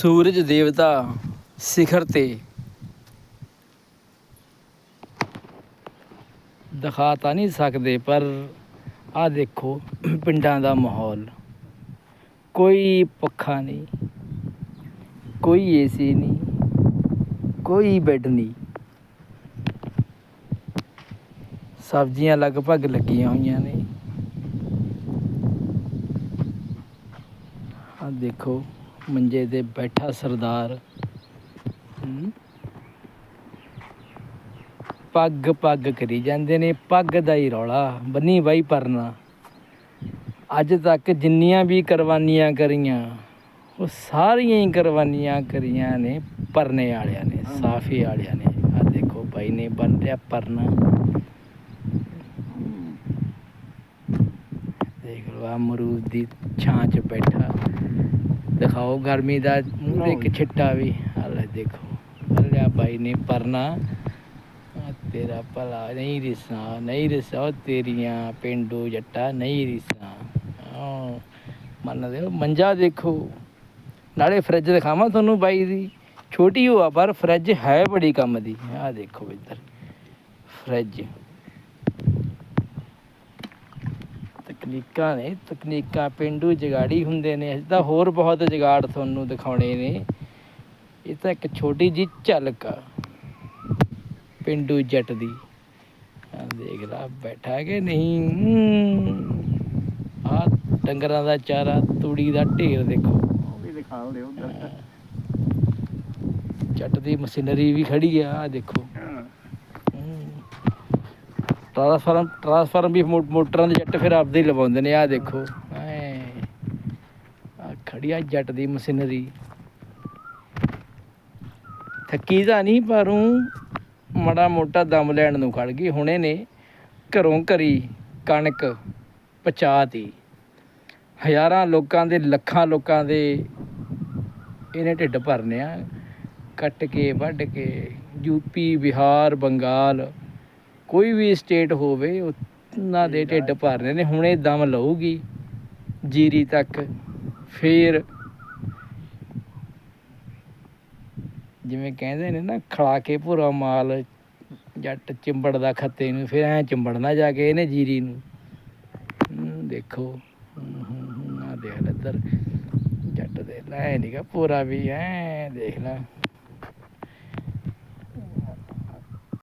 ਸੂਰਜ ਦੇਵਤਾ ਸਿਖਰ ਤੇ ਦਿਖਾ ਤਾਂ ਨਹੀਂ ਸਕਦੇ, ਪਰ ਆ ਦੇਖੋ ਪਿੰਡਾਂ ਦਾ ਮਾਹੌਲ। ਕੋਈ ਪੱਖਾ ਨਹੀਂ, ਕੋਈ ਏਸੀ ਨਹੀਂ, ਕੋਈ ਬੈੱਡ ਨਹੀਂ। ਸਬਜ਼ੀਆਂ ਲਗਭਗ ਲੱਗੀਆਂ ਹੋਈਆਂ ਨੇ। ਆ ਦੇਖੋ। ਮੰਜੇ ਤੇ ਬੈਠਾ ਸਰਦਾਰ। ਪੱਗ ਪੱਗ ਕਰੀ ਜਾਂਦੇ ਨੇ ਪੱਗ ਦਾ ਹੀ ਰੌਲਾ ਬੰਨੀ ਬਾਈ ਪਰਨਾ ਅੱਜ ਤੱਕ ਜਿੰਨੀਆਂ ਵੀ ਕੁਰਬਾਨੀਆਂ ਕਰੀਆਂ ਉਹ ਸਾਰੀਆਂ ਹੀ ਕੁਰਬਾਨੀਆਂ ਕਰੀਆਂ ਨੇ ਪਰਨੇ ਵਾਲਿਆਂ ਨੇ ਸਾਫੇ ਵਾਲਿਆਂ ਨੇ। ਆ ਦੇਖੋ ਬਾਈ ਨੇ ਬੰਨ ਲਿਆ ਪਰਨਾ ਦੇਖ ਲਓ ਅਮਰੂਦ ਦੀ ਛਾਂ 'ਚ ਬੈਠਾ। ਦਿਖਾਓ, ਗਰਮੀ ਦਾ ਮੂੰਹ ਦੇ ਇੱਕ ਛਿੱਟਾ ਵੀ। ਹਾਲੇ ਦੇਖੋ ਬੱਲਿਆ ਬਾਈ ਨੇ ਪਰਨਾ। ਤੇਰਾ ਭਲਾ, ਨਹੀਂ ਰਿਸਾ ਨਹੀਂ ਰਿਸਾ, ਉਹ ਤੇਰੀਆਂ ਪਿੰਡੂ ਜੱਟਾ, ਨਹੀਂ ਰਿਸਾ। ਆ ਮੰਨਦੇ ਹੋ? ਮੰਜਾ ਦੇਖੋ। ਨਾਲੇ ਫਰਿੱਜ ਦਿਖਾਵਾਂ ਤੁਹਾਨੂੰ ਬਾਈ ਦੀ। ਛੋਟੀ ਹੋਆ ਪਰ ਫਰਿੱਜ ਹੈ ਬੜੀ ਕੰਮ ਦੀ। ਆ ਦੇਖੋ ਇੱਧਰ, ਫਰਿੱਜ। ਤਕਨੀਕਾਂ ਨੇ ਤਕਨੀਕਾਂ ਪਿੰਡੂ ਜਗਾੜੀ ਹੁੰਦੇ ਨੇ ਅਸੀਂ ਤਾਂ ਹੋਰ ਬਹੁਤ ਜਗਾੜ ਤੁਹਾਨੂੰ ਦਿਖਾਉਣੇ ਨੇ। ਇਹ ਤਾਂ ਇੱਕ ਛੋਟੀ ਜੀ ਝਲਕ ਆ ਪਿੰਡੂ ਜੱਟ ਦੀ। ਆ ਦੇਖ ਲਾ ਬੈਠਾ ਕਿ ਨਹੀਂ? ਆ ਡੰਗਰਾਂ ਦਾ ਚਾਰਾ ਤੂੜੀ ਦਾ ਢੇਰ ਦੇਖੋ। ਉਹ ਵੀ ਦਿਖਾ ਲਿਓ ਉਧਰ। ਜੱਟ ਦੀ ਮਸ਼ੀਨਰੀ ਵੀ ਖੜੀ ਆ ਆ ਦੇਖੋ। ਟ੍ਰਾਂਸਫਾਰਮ ਟ੍ਰਾਂਸਫਾਰਮ ਵੀ ਮੋ- ਮੋਟਰਾਂ ਦੇ ਜੱਟ ਫਿਰ ਆਪਦੇ ਹੀ ਲਵਾਉਂਦੇ ਨੇ, ਆਹ ਦੇਖੋ। ਐ। ਆ ਖੜੀ ਆ ਜੱਟ ਦੀ ਮਸ਼ੀਨਰੀ। ਥੱਕੀ ਤਾਂ ਨਹੀਂ, ਪਰ ਊਂ ਮਾੜਾ ਮੋਟਾ ਦਮ ਲੈਣ ਨੂੰ ਖੜ ਗਈ, ਹੁਣੇ ਨੇ ਘਰੋਂ ਘਰੀ ਕਣਕ ਪਚਾਤੀ ਹਜ਼ਾਰਾਂ ਲੋਕਾਂ ਦੇ, ਲੱਖਾਂ ਲੋਕਾਂ ਦੇ ਇਹਨੇ ਢਿੱਡ ਭਰਨੇ ਆ। ਕੱਟ ਕੇ, ਵੱਢ ਕੇ ਯੂਪੀ ਬਿਹਾਰ, ਬੰਗਾਲ ਕੋਈ ਵੀ ਸਟੇਟ ਹੋਵੇ ਉਹਨਾਂ ਦੇ ਢਿੱਡ ਭਰਨੇ ਨੇ ਹੁਣੇ ਦਮ ਲਊਗੀ ਜੀਰੀ ਤੱਕ ਫੇਰ ਜਿਵੇਂ ਕਹਿੰਦੇ ਨੇ ਨਾ ਖਲਾ ਕੇ ਭੁਰਾ ਮਾਲ ਜੱਟ ਚਿੰਬੜਦਾ ਖੱਤੇ ਨੂੰ ਫਿਰ ਐ ਚਿੰਬੜਨਾ ਜਾ ਕੇ ਇਹਨੇ ਜੀਰੀ ਨੂੰ। ਦੇਖੋ ਆ ਦੇਖ ਲੈ ਇੱਧਰ ਜੱਟ ਦੇ ਲੈ ਨੀਗਾ ਪੂਰਾ ਵੀ ਐ ਦੇਖ ਲੈ।